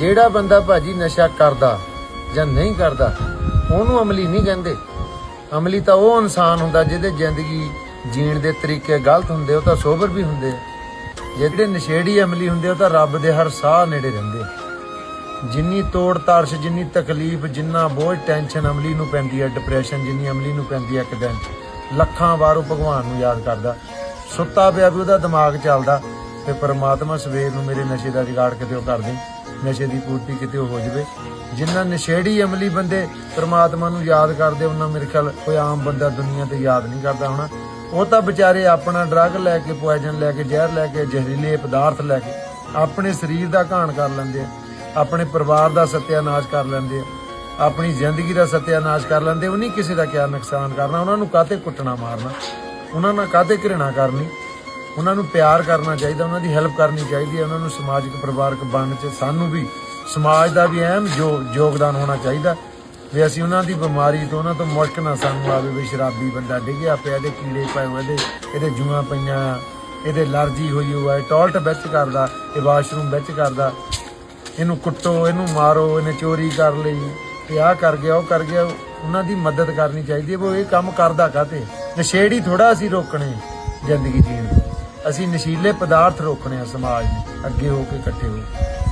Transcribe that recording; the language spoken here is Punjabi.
ਜਿਹੜਾ ਬੰਦਾ ਭਾਜੀ ਨਸ਼ਾ ਕਰਦਾ ਜਾਂ ਨਹੀਂ ਕਰਦਾ, ਉਹਨੂੰ ਅਮਲੀ ਨਹੀਂ ਕਹਿੰਦੇ। ਅਮਲੀ ਤਾਂ ਉਹ ਇਨਸਾਨ ਹੁੰਦਾ ਜਿਹਦੇ ਜ਼ਿੰਦਗੀ ਜੀਣ ਦੇ ਤਰੀਕੇ ਗਲਤ ਹੁੰਦੇ, ਉਹ ਤਾਂ ਸੋਬਰ ਵੀ ਹੁੰਦੇ ਆ। ਜਿਹੜੇ ਨਸ਼ੇੜੀ ਅਮਲੀ ਹੁੰਦੇ, ਉਹ ਤਾਂ ਰੱਬ ਦੇ ਹਰ ਸਾਹ ਨੇੜੇ ਰਹਿੰਦੇ ਜਿੰਨੀ ਤੋੜ ਤਾਰਸ਼, ਜਿੰਨੀ ਤਕਲੀਫ, ਜਿੰਨਾ ਬੋਝ ਟੈਨਸ਼ਨ ਅਮਲੀ ਨੂੰ ਪੈਂਦੀ ਹੈ ਡਿਪਰੈਸ਼ਨ ਜਿੰਨੀ ਅਮਲੀ ਨੂੰ ਪੈਂਦੀ ਹੈ ਇੱਕ ਦਿਨ, ਲੱਖਾਂ ਵਾਰ ਉਹ ਭਗਵਾਨ ਨੂੰ ਯਾਦ ਕਰਦਾ। ਸੁੱਤਾ ਪਿਆ ਵੀ ਉਹਦਾ ਦਿਮਾਗ ਚੱਲਦਾ ਤੇ ਪਰਮਾਤਮਾ ਸਵੇਰ ਨੂੰ ਮੇਰੇ ਨਸ਼ੇ ਦਾ ਜੁਗਾੜ ਕਿਤੇ ਉਹ ਕਰ ਦੇ ਨਸ਼ੇ ਦੀ ਪੂਰਤੀ ਕਿਤੇ ਹੋ ਜਾਵੇ। ਜਿੰਨਾ ਨਸ਼ੇੜੀ ਅਮਲੀ ਬੰਦੇ ਪਰਮਾਤਮਾ ਨੂੰ ਯਾਦ ਕਰਦੇ, ਉਹਨਾਂ ਮੇਰੇ ਖਿਆਲ ਕੋਈ ਆਮ ਬੰਦਾ ਦੁਨੀਆ ਤੇ ਯਾਦ ਨਹੀਂ ਕਰਦਾ ਹੋਣਾ। ਉਹ ਤਾਂ ਵਿਚਾਰੇ ਆਪਣਾ ਡਰੱਗ ਲੈ ਕੇ ਪੋਇਜ਼ਨ ਲੈ ਕੇ, ਜ਼ਹਿਰ ਲੈ ਕੇ, ਜ਼ਹਿਰੀਲੇ ਪਦਾਰਥ ਲੈ ਕੇ ਆਪਣੇ ਸਰੀਰ ਦਾ ਘਾਣ ਕਰ ਲੈਂਦੇ ਆ, ਆਪਣੇ ਪਰਿਵਾਰ ਦਾ ਸਤਿਆਨਾਸ਼ ਕਰ ਲੈਂਦੇ ਆ, ਆਪਣੀ ਜ਼ਿੰਦਗੀ ਦਾ ਸਤਿਆਨਾਸ਼ ਕਰ ਲੈਂਦੇ ਉਹ ਨਹੀਂ ਕਿਸੇ ਦਾ ਕਿਆ ਨੁਕਸਾਨ ਕਰਨਾ, ਉਹਨਾਂ ਨੂੰ ਕਾਹਤੇ ਕੁੱਟਣਾ ਮਾਰਨਾ, ਉਹਨਾਂ ਨਾਲ ਕਾਹਤੇ ਘৃਣਾ ਕਰਨੀ। ਉਹਨਾਂ ਨੂੰ ਪਿਆਰ ਕਰਨਾ ਚਾਹੀਦਾ, ਉਹਨਾਂ ਦੀ ਹੈਲਪ ਕਰਨੀ ਚਾਹੀਦੀ ਹੈ, ਉਹਨਾਂ ਨੂੰ ਸਮਾਜਿਕ ਪਰਿਵਾਰਕ ਬਣਨ 'ਚ ਸਾਨੂੰ ਵੀ, ਸਮਾਜ ਦਾ ਵੀ ਅਹਿਮ ਜੋ- ਯੋਗਦਾਨ ਹੋਣਾ ਚਾਹੀਦਾ। ਵੀ ਅਸੀਂ ਉਹਨਾਂ ਦੀ ਬਿਮਾਰੀ ਤੋਂ, ਉਹਨਾਂ ਤੋਂ ਮੁਸ਼ਕ ਨਾ ਸਾਨੂੰ ਆਵੇ ਵੀ ਸ਼ਰਾਬੀ ਬੰਦਾ ਡਿੱਗਿਆ ਪਿਆ, ਇਹਦੇ ਕੀੜੇ ਪਏ ਹੋਏ, ਇਹਦੇ ਇਹਦੇ ਜੂਆਂ ਪਈਆਂ, ਇਹਦੇ ਅਲਰਜੀ ਹੋਈ ਹੋਈ ਹੈ ਟਾਇਲਟ ਵਿੱਚ ਕਰਦਾ, ਇਹ ਵਾਸ਼ਰੂਮ ਵਿੱਚ ਕਰਦਾ। ਇਹਨੂੰ ਕੁੱਟੋ, ਇਹਨੂੰ ਮਾਰੋ, ਇਹਨੇ ਚੋਰੀ ਕਰ ਲਈ, ਇਹ ਆਹ ਕਰ ਗਿਆ, ਉਹ ਕਰ ਗਿਆ, ਉਹਨਾਂ ਦੀ ਮਦਦ ਕਰਨੀ ਚਾਹੀਦੀ ਹੈ, ਵੀ ਉਹ ਇਹ ਕੰਮ ਕਰਦਾ ਕਾਤੇ ਨਸ਼ੇੜੀ ਥੋੜਾ ਅਸੀਂ ਰੋਕਣੇ ਜ਼ਿੰਦਗੀ ਜੀਣ ਅਸੀਂ ਨਸ਼ੀਲੇ ਪਦਾਰਥ ਰੋਕਣੇ ਆ ਸਮਾਜ ਨੂੰ ਅੱਗੇ ਹੋ ਕੇ ਇਕੱਠੇ ਹੋ ਕੇ।